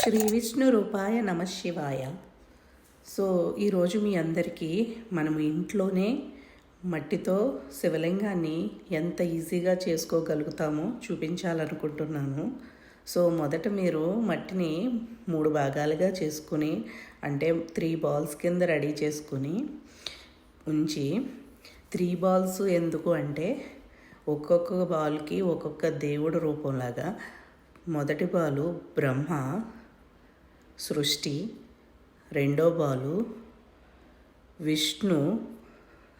శ్రీ విష్ణు రూపాయ నమ శివాయ. సో ఈరోజు మీ అందరికీ మనము ఇంట్లోనే మట్టితో శివలింగాన్ని ఎంత ఈజీగా చేసుకోగలుగుతామో చూపించాలనుకుంటున్నాను. సో మొదట మీరు మట్టిని మూడు భాగాలుగా చేసుకుని అంటే త్రీ బాల్స్ కింద రెడీ చేసుకుని ఉంచి త్రీ బాల్స్ ఎందుకు అంటే ఒక్కొక్క బాల్కి ఒక్కొక్క దేవుడు రూపంలాగా. మొదటి బాలు బ్రహ్మ సృష్టి రెండో బాలు విష్ణు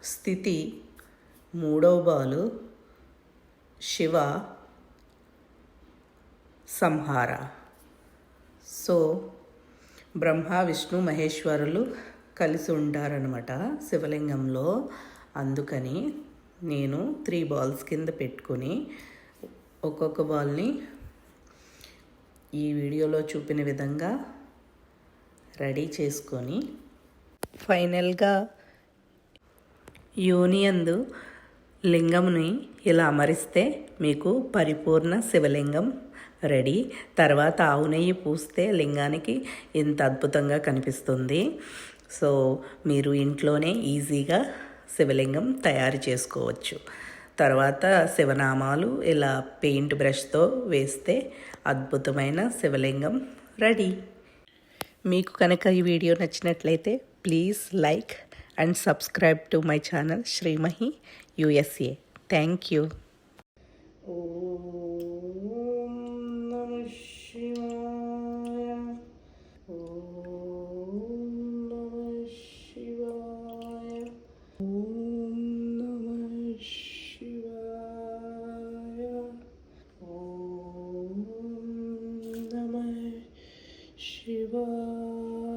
స్థితి మూడో బాలు శివ సంహార. సో బ్రహ్మ విష్ణు మహేశ్వరులు కలిసి ఉంటారనమాట శివలింగంలో. అందుకని నేను త్రీ బాల్స్ కింద పెట్టుకుని ఒక్కొక్క బాల్ని ఈ వీడియోలో చూపిన విధంగా రెడీ చేసుకొని ఫైనల్గా యూనియందు లింగంని ఇలా అమరిస్తే మీకు పరిపూర్ణ శివలింగం రెడీ. తర్వాత ఆవు నెయ్యి పూస్తే లింగానికి ఇంత అద్భుతంగా కనిపిస్తుంది. సో మీరు ఇంట్లోనే ఈజీగా శివలింగం తయారు చేసుకోవచ్చు. తర్వాత శివనామాలు ఇలా పెయింట్ బ్రష్తో వేస్తే అద్భుతమైన శివలింగం రెడీ. మీకు కనుక ఈ వీడియో నచ్చినట్లయితే please like and subscribe to my channel Srimahi USA thank you Om river